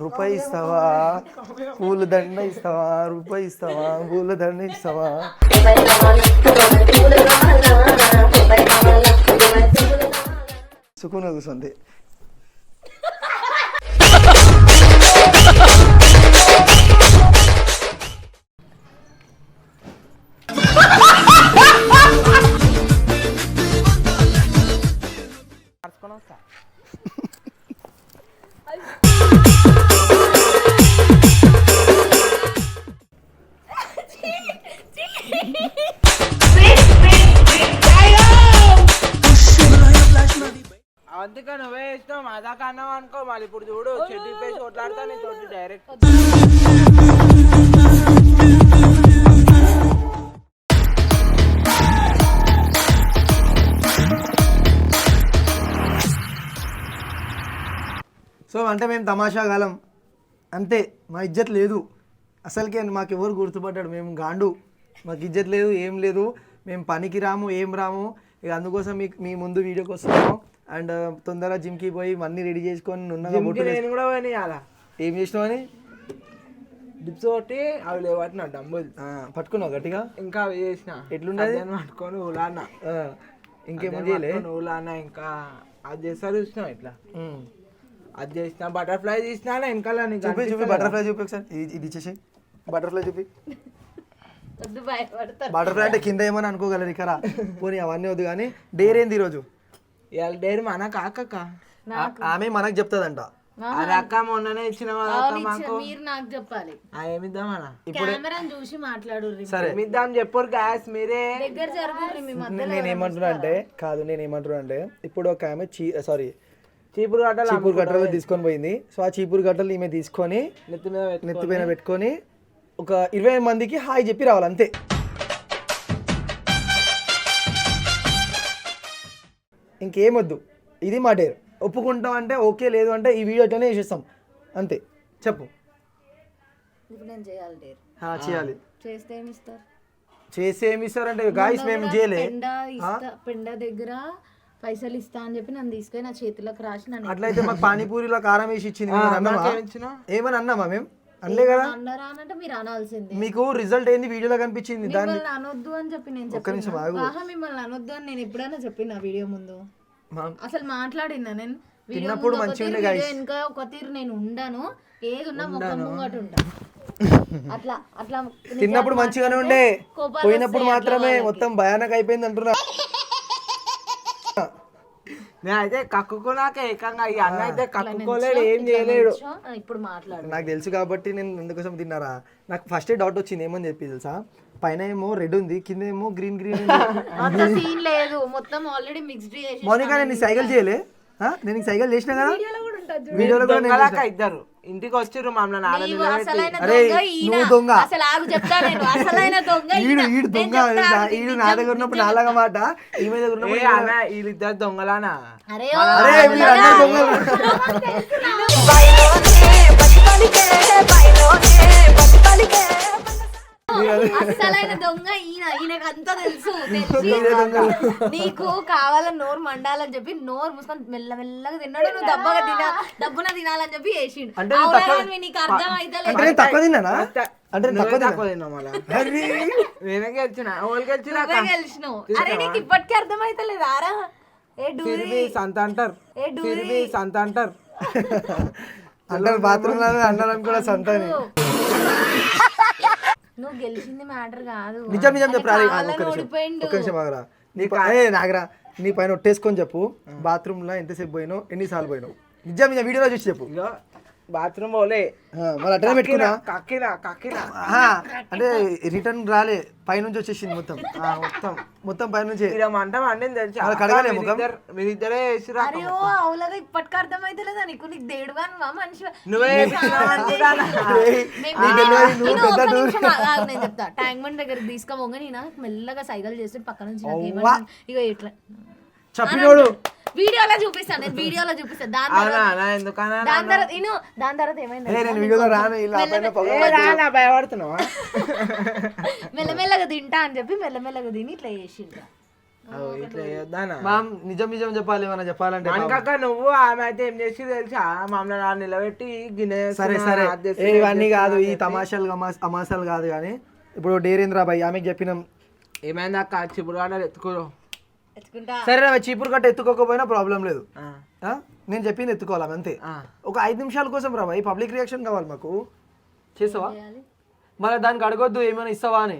రూపాయి ఇస్తావా? పూల దండ ఇస్తావా? రూపాయి ఇస్తావా? పూల దండ ఇస్తావా? సుకున కూర్చుంది అందుకే నువ్వే ఇష్టం అదాకా అన్నావు అనుకో మళ్ళీ ఇప్పుడు చూడు చెడ్డి పేసి కొట్లాడతా నీ తోటి డైరెక్ట్ సో అంటే మేము తమాషా కాలం. అంతే మా ఇజ్జత్ లేదు. అసలుకే మాకు ఎవరు గుర్తుపడ్డాడు మేము గాండు. మాకు ఇజ్జత్ లేదు ఏం లేదు. మేము పనికి రాము ఏం రాము. ఇక అందుకోసం మీకు మీ ముందు వీడియోకి వస్తున్నాము. అండ్ తొందరగా జిమ్కి పోయి అన్నీ రెడీ చేసుకొని నేను కూడా పోయినాయి అలా ఏం చేసినావని డిప్స్ కొట్టి అవి లేవట్టిన డబ్బులు ఆ, పట్టుకున్నావు గట్టిగా? ఇంకా అవి చేసిన. ఎట్లున్నది? అదేం పట్టుకొని ఊలాన్న ఆ, ఇంకేమో చేయలే? ఊలాన్న ఇంకా. అది చేస్తా చూసినావు ఇట్లా. అది చేసిన బటర్ఫ్లై తీసినా వెనకాల నీకు చూపి చూపి? బటర్ఫ్లై చూపి ఒకసారి. ఇది ఇచ్చేసి బటర్ఫ్లై చూపి. బటర్ఫ్లై అంటే కింద ఏమని అనుకోగలరు ఇక్కడ. పోనీ అవన్నీ వద్దు కానీ డేర్ ఏంది ఈరోజు? ఇవాళ డైరీ మన కాకక్క. ఆమె మనకు చెప్తుందంట. అది అక్క మొన్ననే ఇచ్చిన మీరు నాకు చెప్పాలి. ఏమిద్దామన్నా కెమెరాని చూసి మాట్లాడు సరే. ఏమిద్దాం చెప్పరు గ్యాస్ మీరే. దగ్గర జరుగుతుంది మీ మధ్యలో నేను ఏమంటున్నా అంటే కాదు నేను ఏమంటున్నా అంటే ఇప్పుడు ఒక ఆమె చీ సారీ చీపురు గడ్డలు చీపురు గట్టలు తీసుకొని పోయింది. సో ఆ చీపురు గట్టలు ఈమె తీసుకొని నెత్తి మీద. నెత్తి పైన పెట్టుకొని ఒక ఇరవై మందికి హాయ్ చెప్పి రావాలి అంతే ఇంకేమొద్దు. ఇది మా డేర్. ఒప్పుకుంటాం అంటే ఓకే లేదు అంటే ఈ వీడియో అట్లనే చేసేస్తాం. అంతే. చెప్పు. ఇప్పుడు నేను చేయాలి డేర్. ఆ, చేయాలి. చేస్తే ఏమి ఇస్తారు? చేసి ఏమి ఇస్తారంటే గాయస్ మేము చేయలే. పెండ ఇస్తా పెండ దగ్గర పైసలు ఇస్తా అని చెప్పి నన్ను తీసుకొని నా చేతులకు రాసి నన్ను అట్లయితే మాకు పానీపూరిలో కారం వేసి ఇచ్చింది ఏమని అన్నామా? నాకేమిచ్చినావు? ఏమని అన్నామా మేము అనలే కదా? అన్నారా అని అంటే మీరు అనాల్సిందే. మీకు రిజల్ట్ ఏంది? వీడియోలో కనిపించింది. దాన్ని మిమ్మల్ని అనొద్దు అని చెప్పి నేను ఒక్క నిమిషం చెప్పిన? ఆగు. ఆహా మిమ్మల్ని అనొద్దు అని నేను ఎప్పుడైనా చెప్పిన వీడియో ముందు? అసలు మాట్లాడినా నేను? తిన్నప్పుడు మంచిగా వెనక ఒక తీరు నేను ఉండను. ఏది ఉన్నా మొక్క ముంగట ఉంటా. అట్లా అట్లా తిన్నప్పుడు మంచిగానే ఉండే. పోయినప్పుడు మాత్రమే మొత్తం భయానక అయిపోయింది అంటున్నా. నేనైతే కక్కుకోనాక ఏకంగా ఈ అన్న అయితే కక్కుకోలేడు ఏం చేయలేడు. ఇప్పుడు మాట్లాడు. నాకు తెలుసు కాబట్టి నేను ఎందుకోసం తిన్నారా? నాకు ఫస్ట్ డౌట్ వచ్చింది ఏమని చెప్పి తెలుసా? పైన ఏమో రెడ్ ఉంది కింద ఏమో గ్రీన్ గ్రీన్ ఉంది అంత సీన్ లేదు మొత్తం ఆల్రెడీ మిక్స్డ్ చేసి మౌనిక నేను సైకిల్ చేయలే ఆ? నేను నీకు సైకిల్ చేసిన కదా వీడియోలో కూడా నేను దొంగలాక ఇద్దరు ఇంటికి వచ్చిర్రు మమ్మల్ని ఆడ నీవు అసలైన అరే, దొంగ ఈయన. నువ్వు దొంగ. అసలు ఆగు చెప్తా నేను అసలైన దొంగ ఈడు ఈయన. ఈడు నేను దొంగ చెప్తా, తెలుసా? ఆగు, ఈడు నిజం, నా దగ్గర ఉన్నప్పుడు నిజం నాలాగా మాట ఈమె దగ్గర ఉన్నప్పుడు అన్న వీళ్ళిద్దరు దొంగలానా అరే అరే మీరు అందరు దొంగలు అసలైన దొంగ ఈయన ఈయనకు అంతా తెలుసు తెలిసి నీకు కావాలని నోరు మండాలని చెప్పి నోరు మూసుకొని మెల్లమెల్లగా తిన్నాడు. నువ్వు దబ్బగా తినా డబ్బున తినాలని చెప్పి వేసిండు అవునా నీకు అర్థం అయితే తక్కువ తిన్నానా? అంటే నేను తక్కువ తిన్నా. తక్కువ తిన్నాం మళ్ళా. అరే, నేనే గెలిచిన ఓళ్ళు గెలిచిన గెలిచినావు. అరే నీకు ఇప్పటికీ అర్థం అయితే ఆరా. ఏ డూరి. సంత అంటారు. ఏ డూరి. తిరిగి సంత అంటారు. అంటారు బాత్రూమ్ అన్నారని కూడా సంతని. నువ్వు గెలిచింది మ్యాటర్ కాదు. నిజం నిజం ఒక్క నిమిషం ఒక్క నిమిషం ఆగరా. నీ ప- ఏ, నాగరా నీ పైన ఒట్టేసుకొని చెప్పు. బాత్రూమ్లో ఎంతసేపు పోయినావు? ఎన్నిసార్లు పోయినావు? నిజం నిజం వీడియోలో చూసి చెప్పు. బాత్రూమ్ పోలే అట్లనే పెట్టుకున్నా? కక్కినా కక్కినా అంటే రిటర్న్ రాలే పైనుంచి వచ్చేసింది మొత్తం. ఆ, మొత్తం మొత్తం పైనుంచి. మంట మండింది తెలుసా? కడగలే ముఖం? మీరిద్దరు- వేసిరా అరే ఓ అవులగా ఇప్పటికి అర్థం అయితే లేదా నీకు నీకు దేడుగా నువ్వా మనిషి నువ్వే నేను చెప్తా ట్యాంక్ బండ్ దగ్గర తీసుకోమోగా నేను మెల్లగా సైకిల్ చేసి పక్క నుంచి ఇగో ఇట్లా. చెప్పినోడు. వీడియోలో చూపిస్తాను నేను వీడియోలో చూపిస్తాను. దాని తర్వాత ఎందుకన్నా దాని తర్వాత ఇను దాని తర్వాత ఏమైంది? ఏ, నేను వీడియోలో రాను ఇలా పైన పొగ ఏ రానా భయపడుతున్నావా? మెల్లమెల్లగా తింటా అని చెప్పి మెల్లమెల్లగా తిని ఇట్లా చేసిండు. మామ్ నిజం నిజం చెప్పాలి ఏమైనా చెప్పాలంటే పాపం. మనకక్క నువ్వు ఆమె అయితే ఏం చేసి తెలుసా? మమ్మల్ని ఆడ నిలబెట్టి గిన్నె సరే సరే. ఇవన్నీ కాదు ఈ తమాషాలు అమాసాలు కాదు కానీ ఇప్పుడు డేరేంద్ర ఆమెకి చెప్పినాం. ఏమైంది అక్క? చిప్పుడు ఆడలు ఎత్తుకోరు. సరే రా చీపురు కట్ట ఎత్తుకోకపోయినా ప్రాబ్లం లేదు? నేను చెప్పింది ఎత్తుకోవాలి అంతే. ఒక ఐదు నిమిషాల కోసం రా బాయ్. పబ్లిక్ రియాక్షన్ కావాలి మాకు. చేసావా మళ్ళీ దానికి అడగొద్దు ఏమైనా ఇస్తావా అని.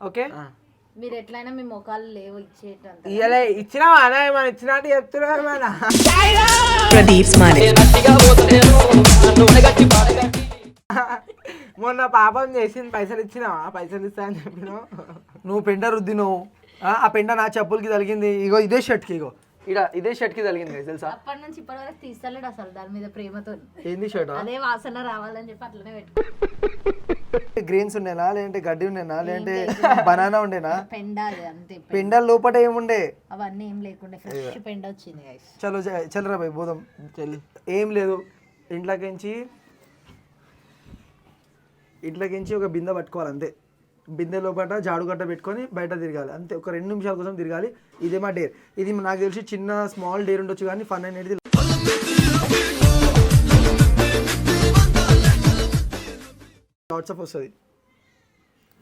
ఓకే. మీరు ఎట్లయినా మీ మొఖాలు లేవు ఇచ్చేటంత ఇయ్యలే ఇచ్చినావా? అన్న ఏమన్నా ఇచ్చినట్టు Smiley. మొన్న పాపం చేసింది పైసలు ఇచ్చినావా? పైసలు ఇస్తా అని చెప్పినావు. నువ్వు పెండ రుద్దినవు. ఆ ఆ పెండ నా చెప్పులకి తగిలింది. ఇగో ఇదే షర్ట్కి ఇగో. ఇడ ఇదే షర్ట్కి తగిలింది guys, తెలుసా? అప్పటి నుంచి ఇప్పటి వరకు తీస్తలేడు అసలు దాని మీద ప్రేమతో. ఏంది షర్ట్? అదే వాసన రావాలని చెప్పి అట్లనే పెట్టు గ్రీన్స్ ఉండేనా? లేదంటే గడ్డి ఉండేనా? లేదంటే బనానా ఉండేనా? పెండ అది అంతే పెండ. లోపల ఏముండే అవన్నీ ఏం లేకుండా ఫ్రెష్ పెండ వచ్చింది. చలో చల్లరా బాయ్ పోదాం. చెల్లి. ఏం లేదు. ఇంట్లోకించి ఇంట్లోకించి ఒక బిందె పట్టుకోవాలి అంతే. బిందె లోపల జాడు గట్ట పెట్టుకొని బయట తిరగాలి. అంతే ఒక రెండు నిమిషాల కోసం తిరగాలి. ఇదే మా డేర్. ఇది నాకు తెలిసి చిన్న స్మాల్ డేర్ ఉండొచ్చు కానీ ఫన్ అనేది వాట్సాప్ వస్తుంది.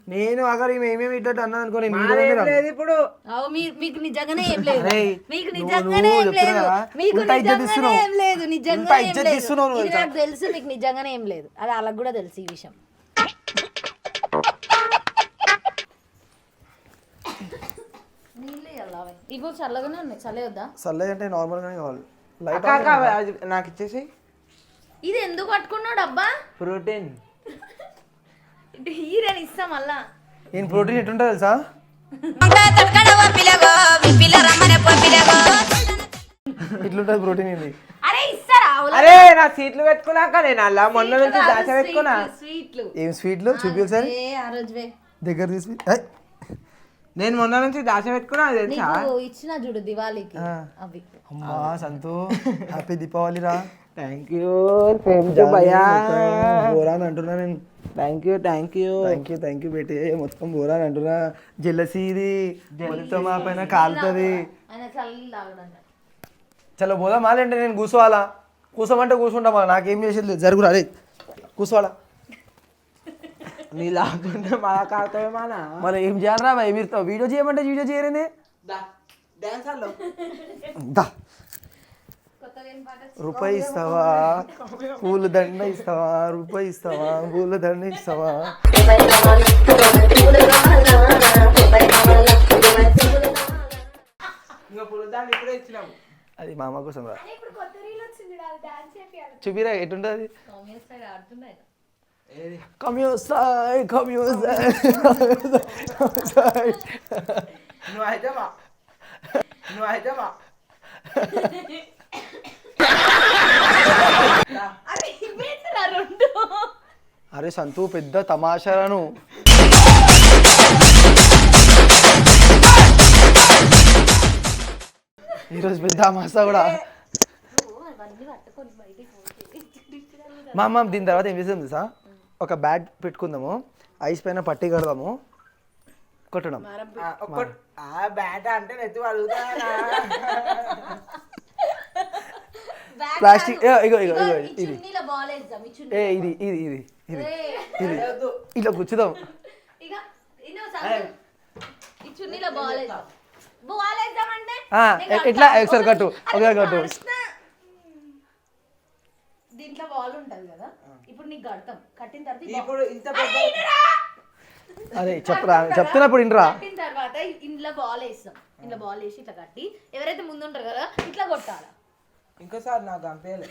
నేను అగర్ ఈమె ఏమేమి ఇట్లా అన్నది అనుకో నేను వీడియో మాదేం మీద లేదు ఇప్పుడు. అవు మీ- మీకు నిజంగానే ఏం లేదు. మీకు నిజంగానే ఏం లేదు. మీకు నిజంగానే. ఏం నిజంగా తెలుసా? మీకు నిజంగానే ఏం లేదు. అది వాళ్ళకి కూడా తెలుసు ఈ విషయం. ఇగో చల్లగానే ఉన్నాయి. చల్లే వద్దా సల్లే అంటే నార్మల్గానే కావాలి. లైట్ అక్క అక్క అది నాకు ఇచ్చేసి. ఇది ఎందుకు పట్టుకున్నాడు అబ్బా? ప్రోటీన్. హీరని ఇస్తా మళ్ళా. నేను ప్రోటీన్ ఎట్టుంటా తెలుసా? ఇట్లుంటుంది ప్రోటీన్ ఇది. అరే ఇస్తారా? అరే నా సీట్లు పెట్టుకున్నాక నేను అలా మొన్న నుంచి దాచ పెట్టుకున్నా. స్వీట్లు ఏం స్వీట్లు చూపి ఒకసారి. ఏ ఆ రోజువే దగ్గర తీసి ఏయ్! నేను మొన్న నుంచి దాచ పెట్టుకున్నా అది తెలుసా? నీకు ఇచ్చిన చూడు దివాళీకి. ఆ. అవి. అమ్మా సంతు హ్యాపీ దీపావళి రా. థ్యాంక్ యూ సేమ్ టు భయ్యా. బోరా అని అంటున్నా నేను. Thank you thank you thank you thank you బేటే. మొత్తం బోరా అని అంటున్నా. జెల్లసీ ఇది మొత్తం ఆ పైన కాలుతుంది. ఆయన చల్లి తాగడంట. చలో పోదాం అంటే నేను కూర్చోవాలా కూర్చోమంటే కూర్చుంటామా నాకేం చేసేది లేదు. జరుగురా అరే కూర్చోవాలా నీ లాగుంటే మా మరి ఏం చేయాలరా భయ్ మీరు వీడియో చేయమంటే వీడియో చేయరేనే? దా రూపాయి ఇస్తావా? పూల దండ ఇస్తావా? రూపాయి ఇస్తావా? పూల దండ ఇస్తావా? ఇంకా పులదాన్ని ఇప్పుడే ఇచ్చినాము అది ఏది కమ్యూసై కమ్యూసై నువ్వు అయితే మా నువ్వు అయితే మా అరే ఇవేంటిరా రెండు. అరే సంతు పెద్ద తమాషాలను. ఈరోజు పెద్ద తమాషా కూడా. మా అమ్మ దీని తర్వాత ఏం చేస్తుంది తెలుసా? ఒక బ్యాట్ పెట్టుకుందాము. ఐస్ పైన పట్టి కడదాము. కొట్టడం. ఆ, ఒక్క ఆ బ్యాట్ అంటే ప్లాస్టిక్. ఇగో ఇగో ఇగో ఇది. ఏ ఇది ఇది ఇది ఇది ఇది. ఇట్లా కూర్చుదాం. ఎట్లా? కడతా. ఒకసారి కట్టు, ఒకసారి కట్టు. దీంట్లో బాల్ ఉంటది కదా? ఇప్పుడు నీకు కడతాం. కట్టిన తర్వాత ఇప్పుడు ఇంత పెద్ద అరే. అరే చెప్పరా చెప్తున్నప్పుడు ఇంట్రా కట్టిన తర్వాత ఇంట్లో బాల్ వేస్తాం. ఇంట్లో బాల్ వేసి ఇట్లా కట్టి ఎవరైతే ముందు ఉంటారు కదా ఇట్లా కొట్టాలి? ఇంకోసారి నాకు గంపేయలే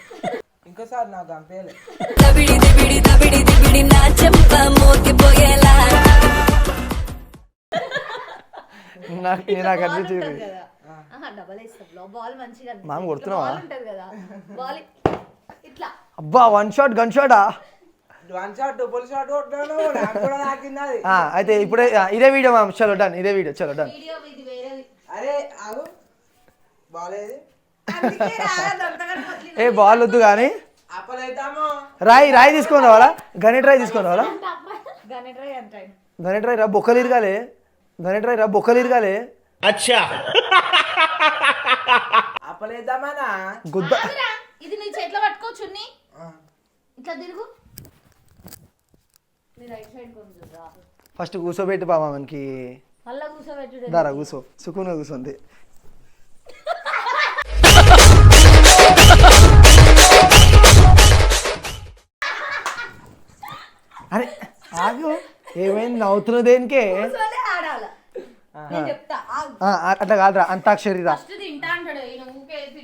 ఇంకోసారి నాకు గంపేయలే దబిడి దిబిడి దబిడి దిబిడి నా చెంప మోగిపోయేలా నాకు నేను నాకు అనిపించింది డబల్ వేస్తాం బాల్ మంచిగా ఇట్లా కొడుతున్నావా? బాల్ ఉంటది కదా బాల్ ఇట్లా అబ్బా వన్ షాట్ గన్ షాటా వన్ షాట్ డబుల్ షాట్ కొట్టాను నాకు కూడా నాకింది అది అయితే ఇప్పుడే ఇదే వీడియో మ్యామ్ చలో డన్ ఇదే వీడియో చలో డన్ వీడియో ఇది వేరేది. అరే ఆగు. వదిలి- ఏ బాల్ వద్దు కానీ రాయి రాయి తీసుకొని రావాలా? గణెట్ రాయి తీసుకొని రావాలా? గణేట్ రాయ్ రా బొక్కలు ఇరగాలి. గణెట్ రాయి రా బొక్కలు ఇరగాలి. అప్పలేద్దామనా గుద్ద. ఇది నీ చేతిలో పట్టుకోవచ్చు నీ. ఇట్లా తిరుగు. నీ రైట్ సైడ్ కొంచెం రా. ఫస్ట్ కూర్చోబెట్టి బామా మనకి. మళ్ళా కూర్చోబెట్టుడు దారా కూర్చో సుకున్గా కూర్చోంది అరే ఆగు. ఏమైంది? నవ్వుతున్నావు దేనికే? కూర్చోలే ఆడాల. నేను చెప్తా ఆగు. ఆ, ఆ, అట్లా కాదురా అంతాక్షరి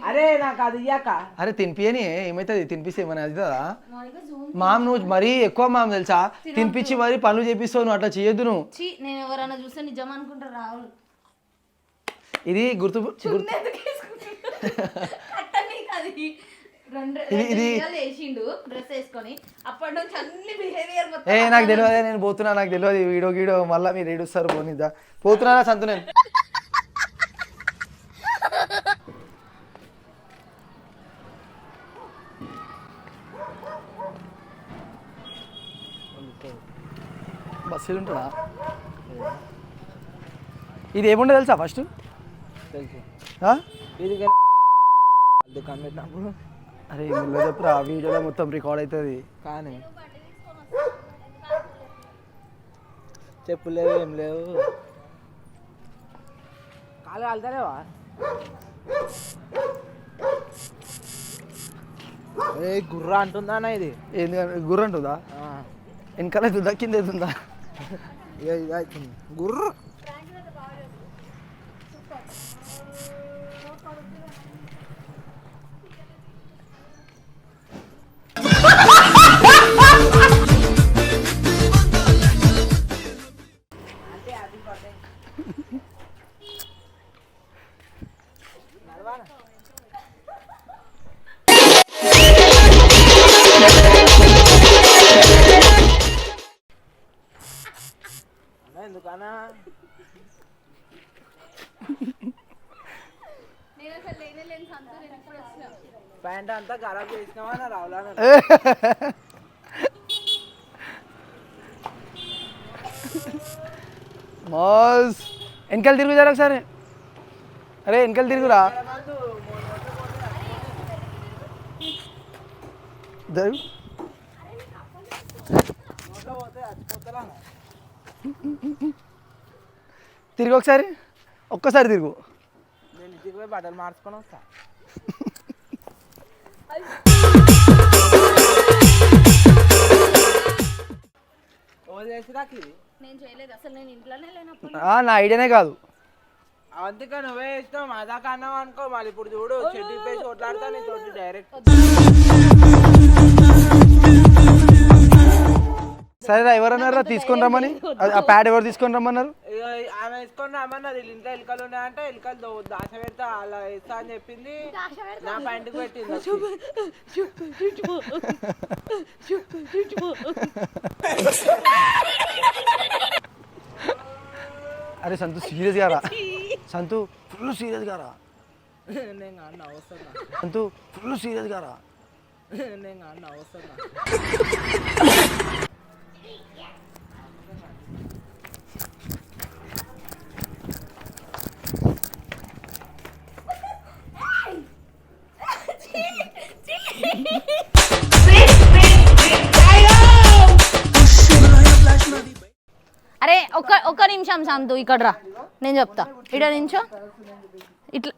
అరే నాకు అది ఇయ్యాక. అరే తినిపియని ఏమైతుంది? తినిపిస్తే ఏమైనా అవుతుందా మామ్ నువ్వు మరీ ఎక్కువ మామ తెలుసా? తినిపించి మరీ పనులు చేపిస్తావు నువ్వు అట్లా చేయొద్దు నువ్వు. నేను ఎవరైనా చూస్తే నిజం అనుకుంటా రావులు ఇది గుర్తు గుర్తు. ఎందుకు వేసుకుంటున్నావు? కట్టనీకి అది. రెండు ఇది- రెండు ఇది- దిగాలు వేసిండు డ్రెస్ వేసుకొని. అప్పటి నుంచి అన్ని బిహేవియర్ మొత్తం ఏ నాకు తెలియదు నేను పోతున్నా నాకు తెలియదు వీడియో గీడో మళ్ళీ మీరు ఏడుస్తారు పోనిద్దా? పోతున్నా సంతు నేను? బస్సులు ఉంటుందా? ఇది ఏముండే తెలుసా ఫస్ట్? తెలుసు. ఆ? ఇది దుకాణం పెట్టినప్పుడు అరే ఇందులో చెప్పురా వీడియోలో మొత్తం రికార్డ్ అవుతుంది కానీ. చెప్పులేవు ఏం లేవు. కాలు కాలుతలేవా? ఏ గుర్ర అంటుందా అన్న ఇది? ఏంది గుర్ర ఉంటుందా ఆ, వెనకాల కింద అవుతుందా ఇక ఇది వచ్చిన ప్యాంట్ అంతా ఖరాబ్ చేసినావా నా రావులా మాస్ వెనకాల తిరుగు జర ఒకసారి అరే వెనకాల తిరుగురా జరుగు. తిరుగు ఒకసారి ఒక్కసారి తిరుగు నేను ఇంటికి పోయి బట్టలు మార్చుకొని వస్తా ఓ చేసిరాకి ఇది నేను చేయలేదు అసలు నేను ఇంట్లోనే లేనప్పుడు ఆ, నా ఐడియానే కాదు అందుకే నువ్వే ఇష్టం అదాకా అన్నావు అనుకో మళ్ళీ ఇప్పుడు చూడు చెడ్డి పేసి కొట్లాడతా నీ తోటి డైరెక్ట్ సరేరా ఎవరన్నారా తీసుకొని రమ్మని ఆ- ఆ ప్యాడ్ ఎవరు తీసుకొని రమ్మన్నారు ఆమె వేసుకొని రామన్నది ఇంట్లో ఎలుకలు ఉన్నాయంటే ఎలుకలు దో- దాచ పెడతా అలా వేస్తా అని చెప్పింది. నా ప్యాంటుకు పెట్టింది. అరే సంతు సీరియస్గా రా సంతు ఫుల్ సీరియస్గా రా నేను అన్న అవసరం సంతు ఫుల్ సీరియస్గా రా నేను అన్న అవసరం అరే ఒక్క ఒక్క నిమిషం శాంతు ఇక్కడ రా. నేను చెప్తా. ఇక్కడ నించో. ఇట్లా.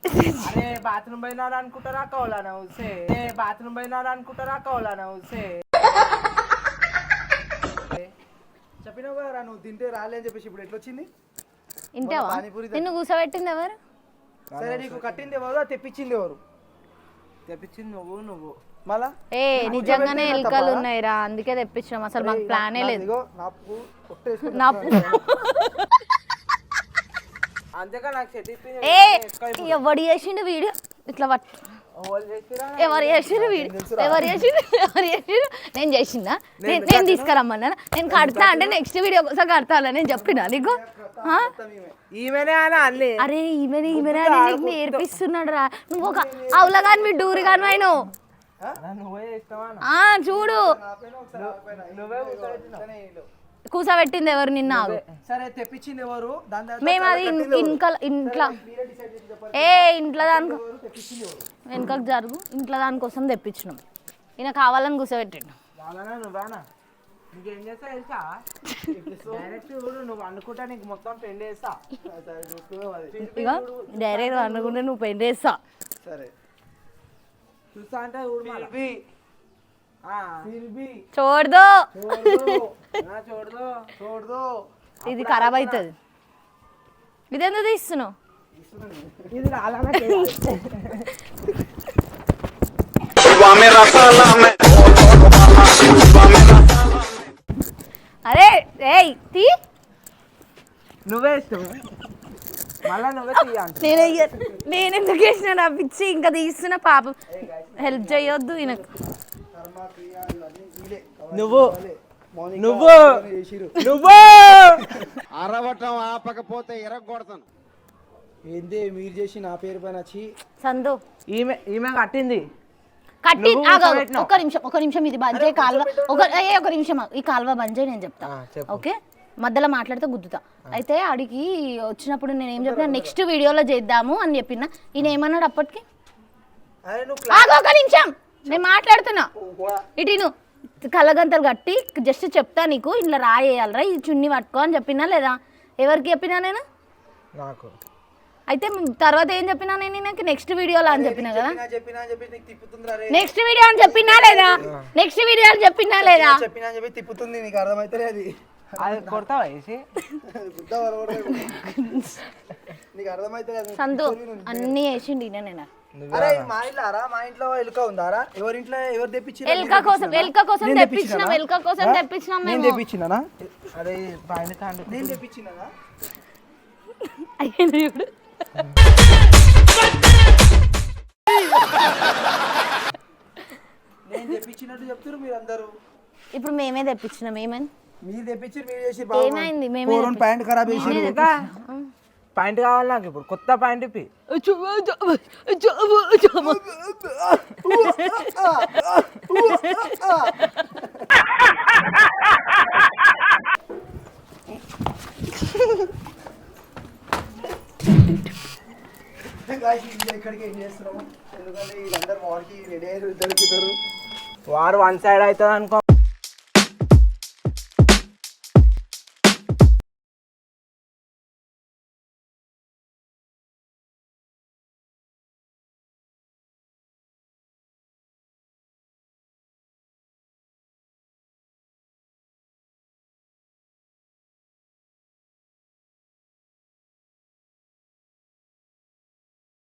బాత్రూమ్ పోయినారు అనుకుంటారా? కౌలా ఉసే ఏ బాత్రూమ్ పోయినారు అనుకుంటారా? కౌలా ఉసే చెప్పినావు కదా నువ్వు తింటే రాలే అని చెప్పేసి ఇప్పుడు ఇంటావా నిన్ను కూర్చోబెట్టింది ఎవరు? సరే నీకు కట్టింది ఎవరు? తెప్పించింది ఎవరు? తెప్పించింది నువ్వు నువ్వు. మళ్ళా? ఏ నిజంగానే ఎలుకలు ఉన్నాయిరా అందుకే తెప్పించినాం. అసలు మాకు ప్లానే లేదు. నా ఏ ఎవడు చేసిండు వీడియో? ఇట్లా పట్టు చేసిరా? ఎవరు చేసిండు వీడియో? ఎవరు చేసిండు? ఎవరు చేసిండు? నేను చేసిందా? నేను నేను తీసుకురమ్మన్నా నేను కడతా అంటే నెక్స్ట్ వీడియో కోసం కడతాను నేను చెప్పినా నీకు? అరే ఈమెనే ఈమెనే అని నీకు నేర్పిస్తున్నాడు రా నువ్వు ఒక అవులగాని మీ డూరి కాను ఆయన చూడు. కూసబెట్టింది ఎవరు నిన్న. సరే తెప్పించింది ఎవరు? దాని మేము అది ఇంట్లో ఇంట్లో. ఏ ఇంట్లో దానికి వెనుకకు జరుగు. ఇంట్లో దానికోసం తెప్పించినాం. ఈయన కావాలని నీకేం చేస్తా తెలుసా? డైరెక్ట్ చూడు నువ్వు అనుకుంటా నీకు మొత్తం పెళ్ళి చేస్తా. ఇక డైరెక్ట్ అనుకుంటే నువ్వు పెయింట్ చేస్తా. సరే. చూస్తా అంటే చూడదు. ఇది ఖరాబ్ అవుతుంది. తీస్తున్నావు? ఇది రాలనా అరే ఏయ్ తీ. నువ్వే ఇష్టం మళ్ళా నువ్వే నేను ఎందుకు వేసిన నా పిచ్చి ఇంకా తీస్తున్న పాపం. హెల్ప్ చేయొద్దు ఈయనకు. నువ్వు నువ్వు నువ్వు అరవటం ఆపకపోతే ఎరగొడతాను. ఏంది మీరు చేసి నా పేరు పైన వచ్చి సందు. ఈమె ఈమె కట్టింది. కట్టి. ఒక నిమిషం ఒక నిమిషం ఇది బంద్ చేయి కాల్వ ఒక ఏ ఒక నిమిషం ఆగు. ఈ కాల్వ బంద్ చేయి నేను చెప్తా. ఓకే? మధ్యలో మాట్లాడితే గుద్దుతా. అయితే అడిగి వచ్చినప్పుడు నేను ఏం చెప్పిన నెక్స్ట్ వీడియోలో చేద్దాము అని చెప్పిన. ఈయన ఏమన్నాడు అప్పటికి? నువ్వు ఆగు ఒక నిమిషం. నేను మాట్లాడుతున్నా. ఇటు ఇను. కళ్ళగంతలు కట్టి జస్ట్ చెప్తా నీకు ఇట్లా రాయేయాలరా ఈ చున్ని పట్టుకో అని చెప్పినా లేదా? ఎవరికి చెప్పినా నేను? నాకు. అయితే తర్వాత ఏం చెప్పినా నేను నాకు నెక్స్ట్ వీడియోలో అని చెప్పినా కదా? నెక్స్ట్ వీడియో అని చెప్పినా లేదా? నెక్స్ట్ వీడియో అని చెప్పినా లేదా? చెప్పినా చెప్పి తిప్పుతుంది నీకు అర్థమైతే అది కొడతావా వేసి. నీకు అర్థమైతే అన్ని వేసిండి నేను అరే మా ఇంట్లో రా మా ఇంట్లో ఎలుక ఉందారా ఎవరి ఇంట్లో ఎవరు తెప్పించారు ఎల్క కోసం ఎల్క కోసం తెప్పించినాం ఎల్క కోసం తెప్పించినాం నేను మేము తెప్పించినానా నేను తెప్పించినానా అయ్యింది ఇప్పుడు నేను తెప్పించినట్టు అందరూ ఇప్పుడు మేమే తెప్పించినాం ఏమని మీరు తెప్పించి మీరు చేసి ఏమైంది? మేమే ప్యాంట్ ఖరాబ్ చేసి పాయింట్ కావాలి నాకు ఇప్పుడు. కొత్త పాయింట్ ఇప్పి. ఎక్కడికి ఏం చేస్తున్నాము? ఎందుకంటే వీళ్ళందరూ వాడికి రెడీ అయ్యారు ఇద్దరు ఇద్దరు. వారు వన్ సైడ్ అవుతుంది అనుకో